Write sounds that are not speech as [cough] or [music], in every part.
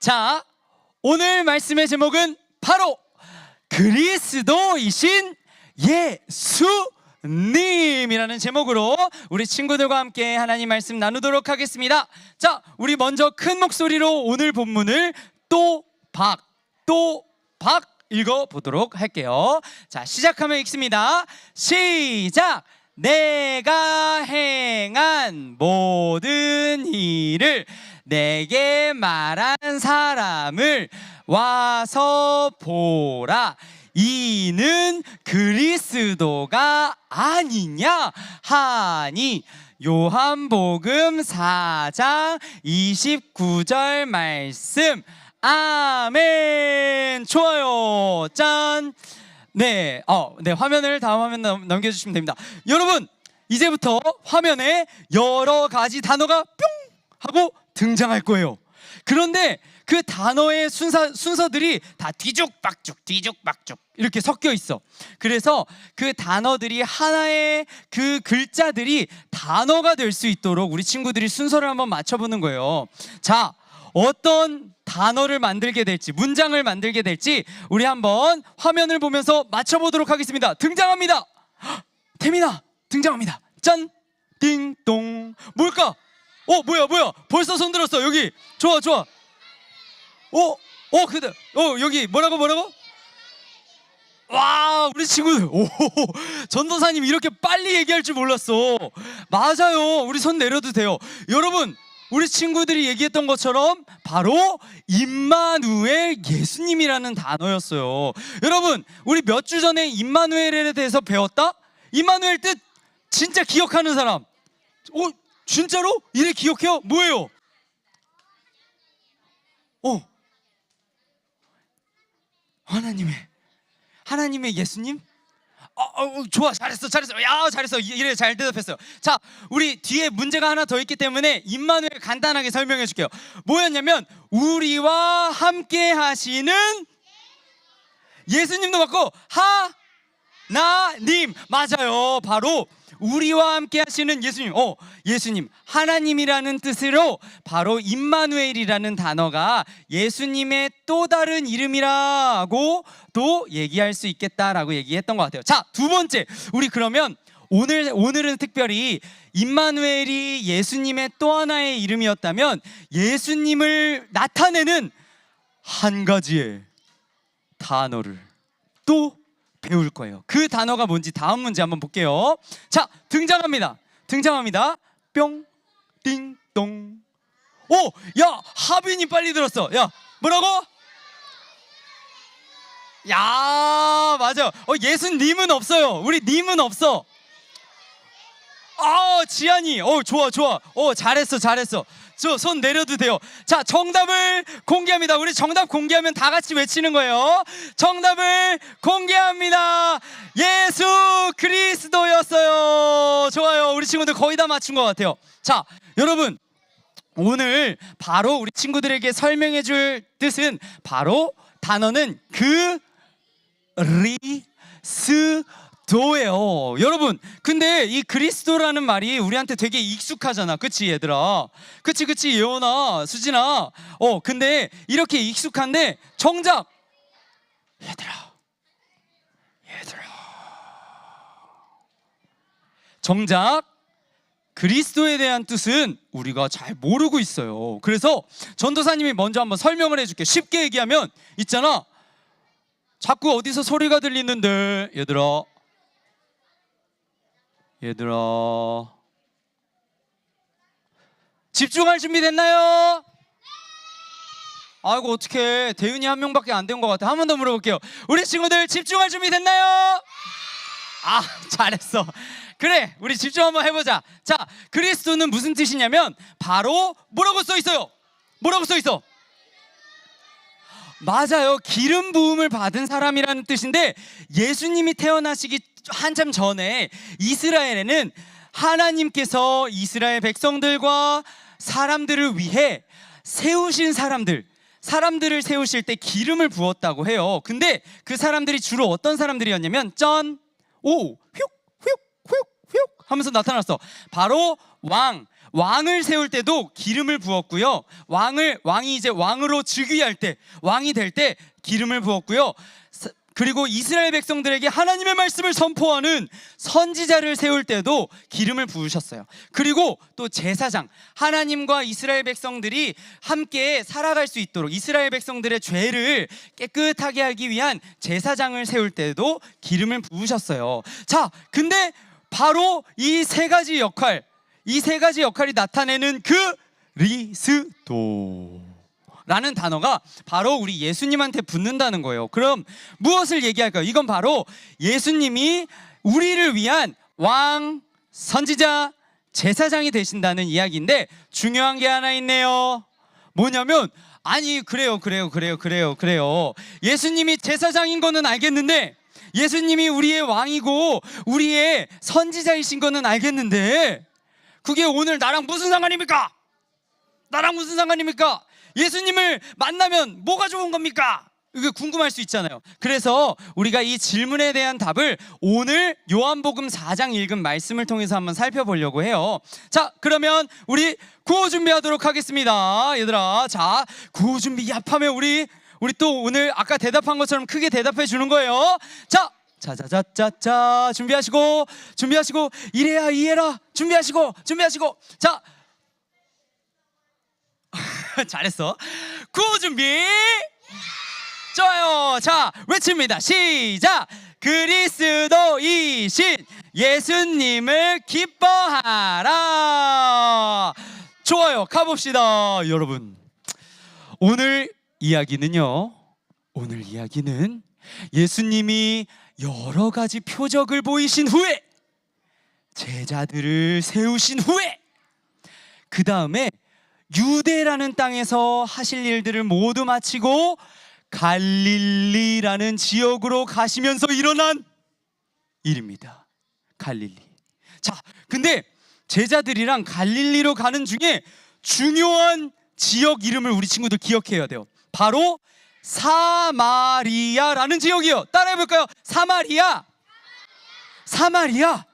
자, 오늘 말씀의 제목은 바로 그리스도이신 예수님이라는 제목으로 우리 친구들과 함께 하나님 말씀 나누도록 하겠습니다. 자, 우리 먼저 큰 목소리로 오늘 본문을 또 박, 또 박 읽어 보도록 할게요. 자, 시작하면 읽습니다. 시작! 내가 행한 모든 일을 내게 말한 사람을 와서 보라. 이는 그리스도가 아니냐 하니 요한복음 4장 29절 말씀 아멘 좋아요 짠 네, 어, 네 화면을 다음 화면 넘- 넘겨주시면 됩니다. 여러분 이제부터 화면에 여러 가지 단어가 뿅 하고 등장할 거예요. 그런데 그 단어의 순서, 순서들이 다 뒤죽박죽 뒤죽박죽 이렇게 섞여 있어. 그래서 그 단어들이 하나의 그 글자들이 단어가 될 수 있도록 우리 친구들이 순서를 한번 맞춰보는 거예요. 자, 어떤 단어를 만들게 될지, 문장을 만들게 될지 우리 한번 화면을 보면서 맞춰보도록 하겠습니다. 등장합니다. 헉, 태민아, 등장합니다. 짠, 띵동. 뭘까? 어, 뭐야, 뭐야? 벌써 손 들었어. 여기. 좋아, 좋아. 어, 어, 그대. 어, 여기 뭐라고, 뭐라고? 와, 우리 친구들. [laughs] 오, 전도사님 이렇게 빨리 얘기할 줄 몰랐어. 맞아요. 우리 손 내려도 돼요. 여러분, 우리 친구들이 얘기했던 것처럼 바로 임마누엘 예수님이라는 단어였어요. 여러분, 우리 몇 주 전에 임마누엘에 대해서 배웠다? 임마누엘 뜻 진짜 기억하는 사람. 어, 진짜로? 이래 기억해요? 뭐예요? 어. 하나님의 하나님의 예수님? 어, 어, 좋아 잘했어 잘했어 야 잘했어 이- 이래 잘 대답했어요 자 우리 뒤에 문제가 하나 더 있기 때문에 임마누엘 간단하게 설명해 줄게요 뭐였냐면 우리와 함께 하시는 예수님도 맞고 하나님 맞아요 바로 우리와 함께 하시는 예수님. 어 예수님 하나님이라는 뜻으로 바로 임마누엘이라는 단어가 예수님의 또 다른 이름이라고 또 얘기할 수 있겠다라고 얘기했던 것 같아요. 자 두 번째. 우리 그러면 오늘 오늘은 특별히 임마누엘이 예수님의 또 하나의 이름이었다면 예수님을 나타내는 한 가지의 단어를 또 배울 거예요. 그 단어가 뭔지 다음 문제 한번 볼게요. 자, 등장합니다. 등장합니다. 뿅, 띵, 동. 오, 야, 하빈이 빨리 들었어. 야, 뭐라고? 야, 맞아. 어, 예수님은 없어요. 우리 님은 없어. 아, 지안이. 어, 좋아, 좋아. 어, 잘했어, 잘했어. 저 손 내려도 돼요. 자, 정답을 공개합니다. 우리 정답 공개하면 다 같이 외치는 거예요. 정답을 공개합니다. 예수 그리스도였어요. 좋아요. 우리 친구들 거의 다 맞춘 것 같아요. 자, 여러분. 오늘 바로 우리 친구들에게 설명해 줄 뜻은 바로 단어는 그 그리스 도예요. 여러분, 근데 이 그리스도라는 말이 우리한테 되게 익숙하잖아. 그치, 얘들아? 그치, 그치, 예원아, 수진아. 어, 근데 이렇게 익숙한데 정작 얘들아, 얘들아. 정작 그리스도에 대한 뜻은 우리가 잘 모르고 있어요. 그래서 전도사님이 먼저 한번 설명을 해줄게. 쉽게 얘기하면 있잖아. 자꾸 어디서 소리가 들리는데 얘들아 얘들아 집중할 준비 됐나요? 아이고 어떡해. 대윤이 한 명밖에 안 된 것 같아. 한 번 더 물어볼게요. 우리 친구들 집중할 준비 됐나요? 아 [laughs] 잘했어. 그래 우리 집중 한번 해보자. 자 그리스도는 무슨 뜻이냐면 바로 뭐라고 써 있어요? 뭐라고 써 있어 맞아요. 기름 부음을 받은 사람이라는 뜻인데 예수님이 태어나시기 한참 전에 이스라엘에는 하나님께서 이스라엘 백성들과 사람들을 위해 세우신 사람들 사람들을 세우실 때 기름을 부었다고 해요. 근데 그 사람들이 주로 어떤 사람들이었냐면 짠, 오, 하면서 나타났어. 바로 왕, 왕을 세울 때도 기름을 부었고요. 왕을 왕이 이제 왕으로 즉위할 때 왕이 될 때 기름을 부었고요. 사- 그리고 이스라엘 백성들에게 하나님의 말씀을 선포하는 선지자를 세울 때도 기름을 부으셨어요. 그리고 또 제사장 하나님과 이스라엘 백성들이 함께 살아갈 수 있도록 이스라엘 백성들의 죄를 깨끗하게 하기 위한 제사장을 세울 때도 기름을 부으셨어요. 자, 근데 바로 이 세 가지 역할, 이 세 가지 역할이 나타내는 그 리스도. 라는 단어가 바로 우리 예수님한테 붙는다는 거예요. 그럼 무엇을 얘기할까요? 이건 바로 예수님이 우리를 위한 왕, 선지자, 제사장이 되신다는 이야기인데 중요한 게 하나 있네요. 뭐냐면 아니 그래요 그래요 그래요 그래요 그래요 예수님이 제사장인 거는 알겠는데 예수님이 우리의 왕이고 우리의 선지자이신 거는 알겠는데 그게 오늘 나랑 무슨 상관입니까? 나랑 무슨 상관입니까? 예수님을 만나면 뭐가 좋은 겁니까? 이게 궁금할 수 있잖아요. 그래서 우리가 이 질문에 대한 답을 오늘 요한복음 4장 읽은 말씀을 통해서 한번 살펴보려고 해요. 자, 그러면 우리 구호 준비하도록 하겠습니다. 얘들아. 자, 구호 준비 yap하면 우리 우리 또 오늘 아까 대답한 것처럼 크게 대답해 주는 거예요. 자, 자자자자자 준비하시고 준비하시고 이래야 이해라 준비하시고 준비하시고 자 [laughs] 잘했어. 구호 준비. 좋아요. 자, 외칩니다. 시작. 그리스도이신 예수님을 기뻐하라. 좋아요. 가봅시다, 여러분. 오늘 이야기는요. 오늘 이야기는 예수님이 여러 가지 표적을 보이신 후에 제자들을 세우신 후에 그 다음에 유대라는 땅에서 하실 일들을 모두 마치고 갈릴리라는 지역으로 가시면서 일어난 일입니다. 갈릴리. 자, 근데 제자들이랑 갈릴리로 가는 중에 중요한 지역 이름을 우리 친구들 기억해야 돼요. 바로 사마리아라는 지역이요. 따라해 볼까요? 사마리아. 사마리아.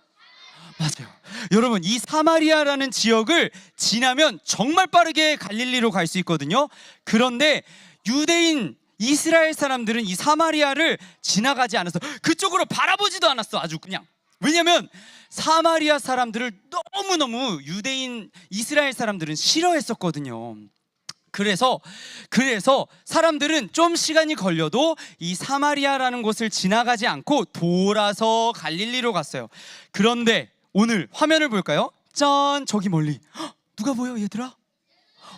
맞아요. 여러분 이 사마리아라는 지역을 지나면 정말 빠르게 갈릴리로 갈 수 있거든요. 그런데 유대인 이스라엘 사람들은 이 사마리아를 지나가지 않았어. 그쪽으로 바라보지도 않았어. 아주 그냥. 왜냐면 사마리아 사람들을 너무너무 유대인 이스라엘 사람들은 싫어했었거든요. 그래서 그래서 사람들은 좀 시간이 걸려도 이 사마리아라는 곳을 지나가지 않고 돌아서 갈릴리로 갔어요. 그런데 오늘 화면을 볼까요? 짠 저기 멀리 헉, 누가 보여 얘들아?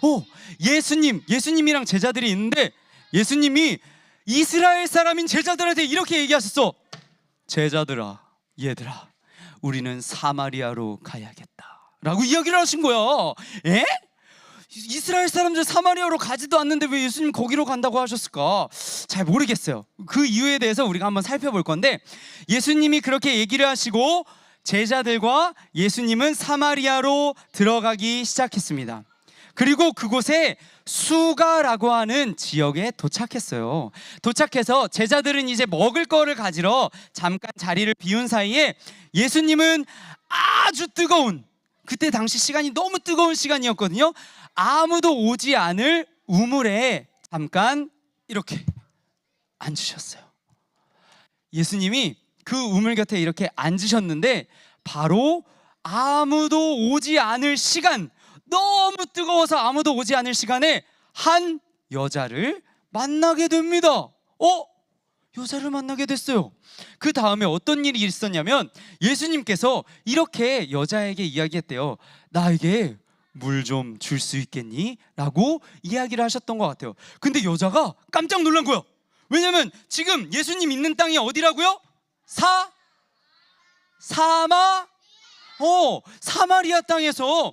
어 예수님 예수님이랑 제자들이 있는데 예수님이 이스라엘 사람인 제자들한테 이렇게 얘기하셨어. 제자들아 얘들아 우리는 사마리아로 가야겠다 라고 이야기를 하신 거야. 에? 이스라엘 사람들 사마리아로 가지도 않는데 왜 예수님 거기로 간다고 하셨을까? 잘 모르겠어요. 그 이유에 대해서 우리가 한번 살펴볼 건데 예수님이 그렇게 얘기를 하시고 제자들과 예수님은 사마리아로 들어가기 시작했습니다. 그리고 그곳에 수가라고 하는 지역에 도착했어요. 도착해서 제자들은 이제 먹을 거를 가지러 잠깐 자리를 비운 사이에 예수님은 아주 뜨거운 그때 당시 시간이 너무 뜨거운 시간이었거든요. 아무도 오지 않을 우물에 잠깐 이렇게 앉으셨어요. 예수님이 그 우물 곁에 이렇게 앉으셨는데 바로 아무도 오지 않을 시간 너무 뜨거워서 아무도 오지 않을 시간에 한 여자를 만나게 됩니다. 어? 여자를 만나게 됐어요. 그 다음에 어떤 일이 있었냐면 예수님께서 이렇게 여자에게 이야기했대요. 나에게 물 좀 줄 수 있겠니? 라고 이야기를 하셨던 것 같아요. 근데 여자가 깜짝 놀란 거야. 왜냐면 지금 예수님 있는 땅이 어디라고요? 사 사마 어 사마리아 땅에서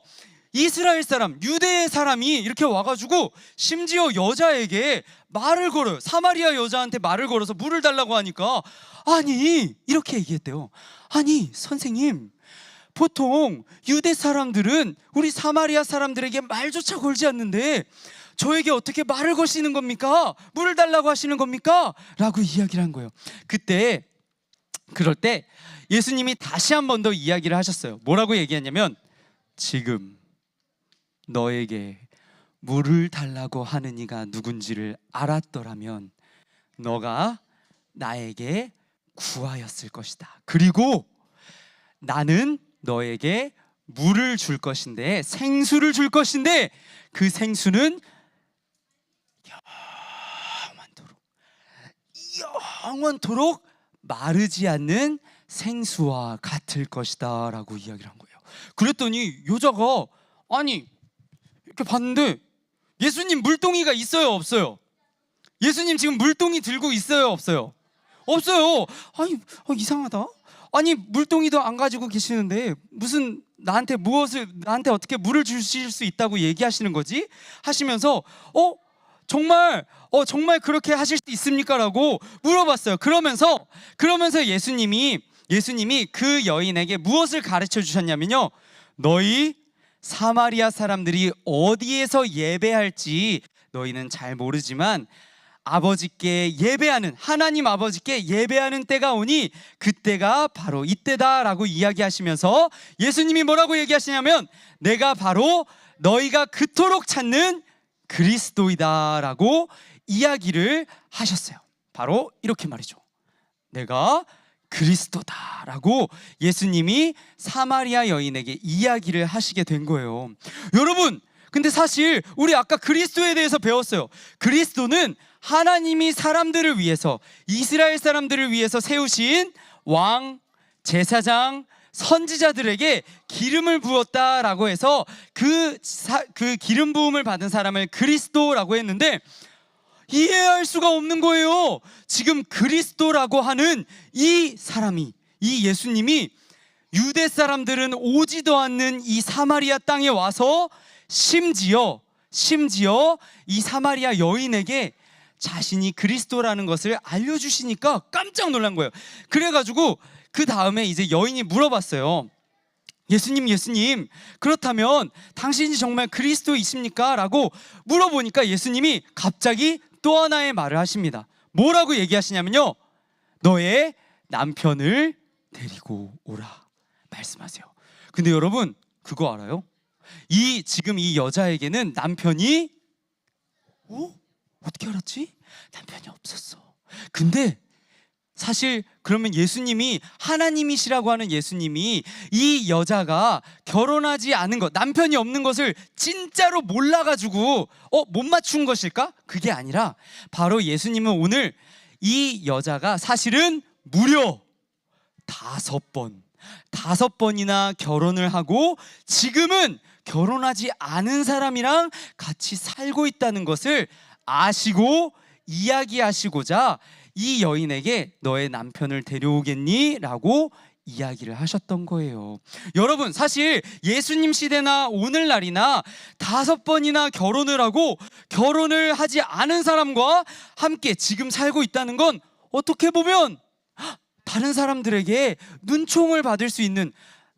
이스라엘 사람 유대의 사람이 이렇게 와가지고 심지어 여자에게 말을 걸어요 사마리아 여자한테 말을 걸어서 물을 달라고 하니까 아니 이렇게 얘기했대요 아니 선생님 보통 유대 사람들은 우리 사마리아 사람들에게 말조차 걸지 않는데 저에게 어떻게 말을 거시는 겁니까? 물을 달라고 하시는 겁니까? 라고 이야기를 한 거예요 그때 그럴 때 예수님이 다시 한 번 더 이야기를 하셨어요. 뭐라고 얘기했냐면 지금 너에게 물을 달라고 하는 이가 누군지를 알았더라면 너가 나에게 구하였을 것이다. 그리고 나는 너에게 물을 줄 것인데 생수를 줄 것인데 그 생수는 영원토록 영원토록 마르지 않는 생수와 같을 것이다라고 이야기를 한 거예요. 그랬더니 여자가 아니 이렇게 봤는데 예수님 물동이가 있어요, 없어요? 예수님 지금 물동이 들고 있어요, 없어요? 없어요. 아니 어, 이상하다. 아니 물동이도 안 가지고 계시는데 무슨 나한테 무엇을 나한테 어떻게 물을 주실 수 있다고 얘기하시는 거지? 하시면서 어 정말 어 정말 그렇게 하실 수 있습니까라고 물어봤어요. 그러면서 그러면서 예수님이 예수님이 그 여인에게 무엇을 가르쳐 주셨냐면요. 너희 사마리아 사람들이 어디에서 예배할지 너희는 잘 모르지만 아버지께 예배하는 하나님 아버지께 예배하는 때가 오니 그때가 바로 이때다라고 이야기하시면서 예수님이 뭐라고 얘기하시냐면 내가 바로 너희가 그토록 찾는 그리스도이다라고 이야기를 하셨어요. 바로 이렇게 말이죠. 내가 그리스도다라고 예수님이 사마리아 여인에게 이야기를 하시게 된 거예요. 여러분, 근데 사실 우리 아까 그리스도에 대해서 배웠어요. 그리스도는 하나님이 사람들을 위해서 이스라엘 사람들을 위해서 세우신 왕, 제사장, 선지자들에게 기름을 부었다라고 해서 그, 사, 그 기름 부음을 받은 사람을 그리스도라고 했는데 이해할 수가 없는 거예요. 지금 그리스도라고 하는 이 사람이 이 예수님이 유대 사람들은 오지도 않는 이 사마리아 땅에 와서 심지어 심지어 이 사마리아 여인에게 자신이 그리스도라는 것을 알려주시니까 깜짝 놀란 거예요. 그래가지고 그 다음에 이제 여인이 물어봤어요. 예수님, 예수님, 그렇다면 당신이 정말 그리스도이십니까? 라고 물어보니까 예수님이 갑자기 또 하나의 말을 하십니다. 뭐라고 얘기하시냐면요. 너의 남편을 데리고 오라. 말씀하세요. 근데 여러분, 그거 알아요? 이 지금 이 여자에게는 남편이 어? 어떻게 알았지? 남편이 없었어. 근데 사실 그러면 예수님이 하나님이시라고 하는 예수님이 이 여자가 결혼하지 않은 것, 남편이 없는 것을 진짜로 몰라가지고 어 못 맞춘 것일까? 그게 아니라 바로 예수님은 오늘 이 여자가 사실은 무려 다섯 번, 다섯 번이나 결혼을 하고 지금은 결혼하지 않은 사람이랑 같이 살고 있다는 것을 아시고 이야기하시고자 이 여인에게 너의 남편을 데려오겠니? 라고 이야기를 하셨던 거예요. 여러분, 사실 예수님 시대나 오늘날이나 다섯 번이나 결혼을 하고 결혼을 하지 않은 사람과 함께 지금 살고 있다는 건 어떻게 보면 다른 사람들에게 눈총을 받을 수 있는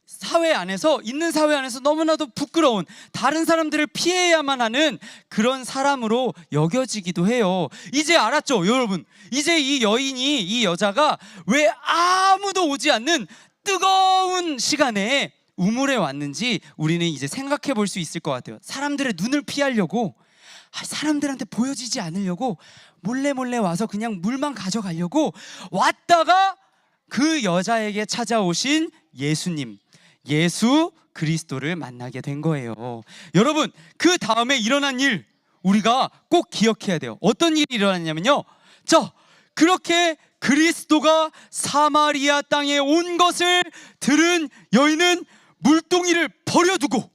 사회 안에서 있는 사회 안에서 너무나도 부끄러운 다른 사람들을 피해야만 하는 그런 사람으로 여겨지기도 해요. 이제 알았죠, 여러분. 이제 이 여인이 이 여자가 왜 아무도 오지 않는 뜨거운 시간에 우물에 왔는지 우리는 이제 생각해 볼 수 있을 것 같아요. 사람들의 눈을 피하려고 아, 사람들한테 보여지지 않으려고 몰래 몰래 와서 그냥 물만 가져가려고 왔다가 그 여자에게 찾아오신 예수님, 예수 그리스도를 만나게 된 거예요. 여러분, 그 다음에 일어난 일 우리가 꼭 기억해야 돼요. 어떤 일이 일어났냐면요. 자, 그렇게 그리스도가 사마리아 땅에 온 것을 들은 여인은 물동이를 버려두고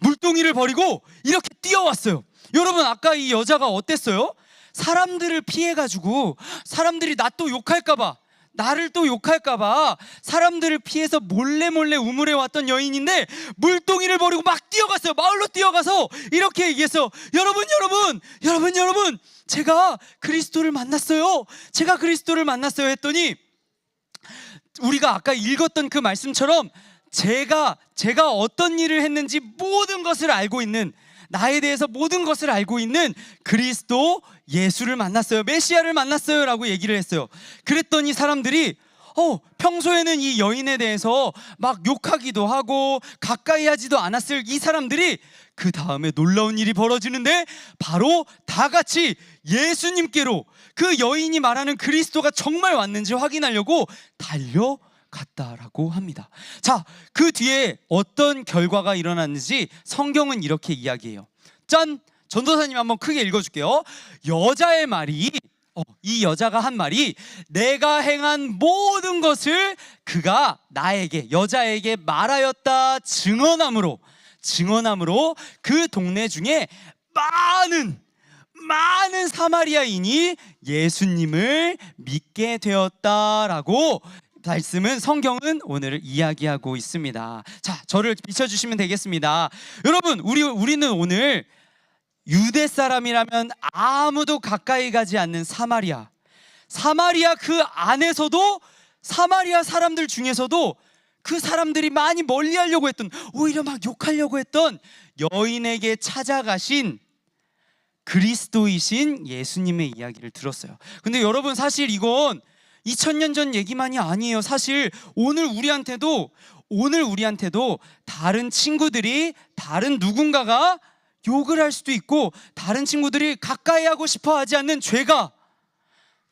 물동이를 버리고 이렇게 뛰어왔어요. 여러분 아까 이 여자가 어땠어요? 사람들을 피해가지고 사람들이 나 또 욕할까봐 나를 또 욕할까봐 사람들을 피해서 몰래 몰래 우물에 왔던 여인인데 물동이를 버리고 막 뛰어갔어요. 마을로 뛰어가서 이렇게 얘기했어요. 여러분, 여러분, 여러분, 여러분, 제가 그리스도를 만났어요. 제가 그리스도를 만났어요. 했더니 우리가 아까 읽었던 그 말씀처럼 제가 제가 어떤 일을 했는지 모든 것을 알고 있는 나에 대해서 모든 것을 알고 있는 그리스도 예수를 만났어요. 메시아를 만났어요 라고 얘기를 했어요. 그랬더니 사람들이 어, 평소에는 이 여인에 대해서 막 욕하기도 하고 가까이 하지도 않았을 이 사람들이 그 다음에 놀라운 일이 벌어지는데 바로 다 같이 예수님께로 그 여인이 말하는 그리스도가 정말 왔는지 확인하려고 달려 갔다라고 합니다. 자, 그 뒤에 어떤 결과가 일어났는지 성경은 이렇게 이야기해요. 짠! 전도사님 한번 크게 읽어줄게요. 여자의 말이 어, 이 여자가 한 말이 내가 행한 모든 것을 그가 나에게 여자에게 말하였다 증언함으로 증언함으로 그 동네 중에 많은 많은 사마리아인이 예수님을 믿게 되었다라고 말씀은 성경은 오늘 이야기하고 있습니다. 자, 저를 비춰주시면 되겠습니다. 여러분, 우리 우리는 오늘 유대 사람이라면 아무도 가까이 가지 않는 사마리아. 사마리아 그 안에서도 사마리아 사람들 중에서도 그 사람들이 많이 멀리 하려고 했던 오히려 막 욕하려고 했던 여인에게 찾아가신 그리스도이신 예수님의 이야기를 들었어요. 근데 여러분 사실 이건 2000년 전 얘기만이 아니에요. 사실 오늘 우리한테도 오늘 우리한테도 다른 친구들이 다른 누군가가 욕을 할 수도 있고 다른 친구들이 가까이 하고 싶어 하지 않는 죄가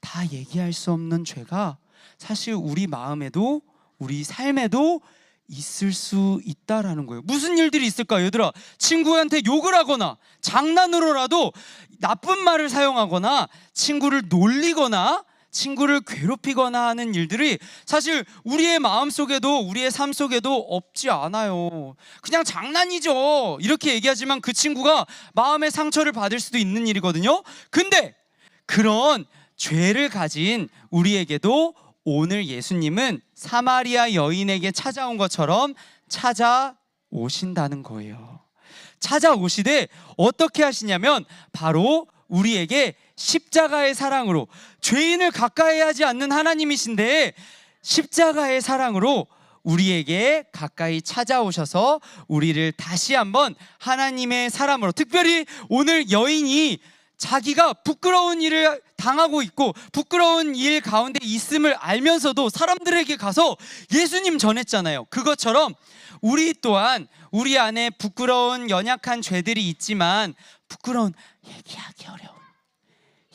다 얘기할 수 없는 죄가 사실 우리 마음에도 우리 삶에도 있을 수 있다라는 거예요. 무슨 일들이 있을까요, 얘들아? 친구한테 욕을 하거나 장난으로라도 나쁜 말을 사용하거나 친구를 놀리거나 친구를 괴롭히거나 하는 일들이 사실 우리의 마음 속에도 우리의 삶 속에도 없지 않아요. 그냥 장난이죠. 이렇게 얘기하지만 그 친구가 마음의 상처를 받을 수도 있는 일이거든요. 근데 그런 죄를 가진 우리에게도 오늘 예수님은 사마리아 여인에게 찾아온 것처럼 찾아오신다는 거예요. 찾아오시되 어떻게 하시냐면 바로 우리에게 십자가의 사랑으로 죄인을 가까이 하지 않는 하나님이신데 십자가의 사랑으로 우리에게 가까이 찾아오셔서 우리를 다시 한번 하나님의 사람으로 특별히 오늘 여인이 자기가 부끄러운 일을 당하고 있고 부끄러운 일 가운데 있음을 알면서도 사람들에게 가서 예수님 전했잖아요. 그것처럼 우리 또한 우리 안에 부끄러운 연약한 죄들이 있지만 부끄러운 얘기하기 어려운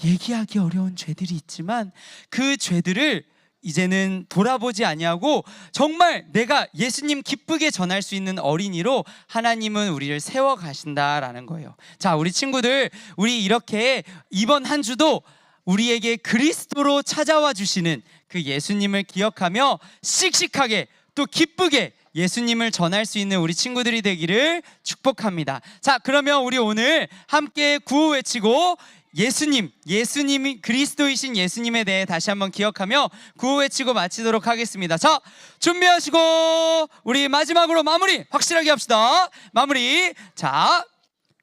얘기하기 어려운 죄들이 있지만 그 죄들을 이제는 돌아보지 아니하고 정말 내가 예수님 기쁘게 전할 수 있는 어린이로 하나님은 우리를 세워 가신다라는 거예요. 자, 우리 친구들 우리 이렇게 이번 한 주도 우리에게 그리스도로 찾아와 주시는 그 예수님을 기억하며 씩씩하게 또 기쁘게 예수님을 전할 수 있는 우리 친구들이 되기를 축복합니다. 자, 그러면 우리 오늘 함께 구호 외치고 예수님, 예수님이 그리스도이신 예수님에 대해 다시 한번 기억하며 구호 외치고 마치도록 하겠습니다. 자, 준비하시고 우리 마지막으로 마무리 확실하게 합시다. 마무리. 자,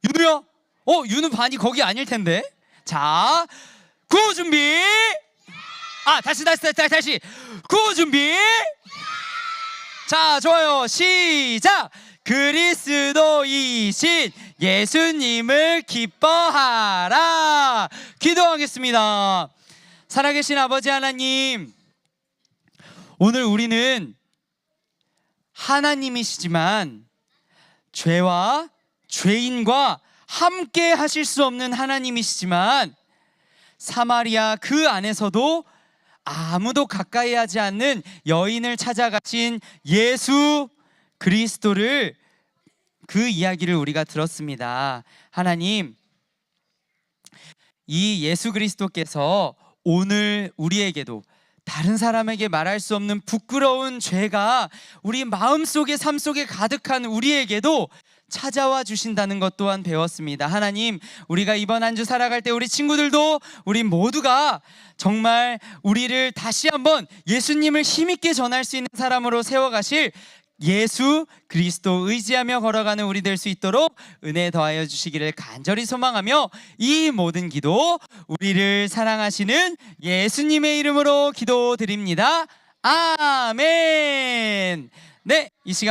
윤우요. 어, 윤우 반이 거기 아닐 텐데. 자, 구호 준비. 아, 다시 다시 다시 다시. 구호 준비. 자, 좋아요. 시작. 그리스 도이신 예수님을 기뻐하라. 기도하겠습니다. 살아계신 아버지 하나님, 오늘 우리는 하나님이시지만 죄와 죄인과 함께 하실 수 없는 하나님이시지만 사마리아 그 안에서도 아무도 가까이 하지 않는 여인을 찾아가신 예수 그리스도를 그 이야기를 우리가 들었습니다. 하나님, 이 예수 그리스도께서 오늘 우리에게도 다른 사람에게 말할 수 없는 부끄러운 죄가 우리 마음속에 삶 속에 가득한 우리에게도 찾아와 주신다는 것 또한 배웠습니다. 하나님, 우리가 이번 한 주 살아갈 때 우리 친구들도 우리 모두가 정말 우리를 다시 한번 예수님을 힘있게 전할 수 있는 사람으로 세워가실 예수 그리스도 의지하며 걸어가는 우리 될 수 있도록 은혜 더하여 주시기를 간절히 소망하며 이 모든 기도 우리를 사랑하시는 예수님의 이름으로 기도드립니다. 아멘. 네, 이 시간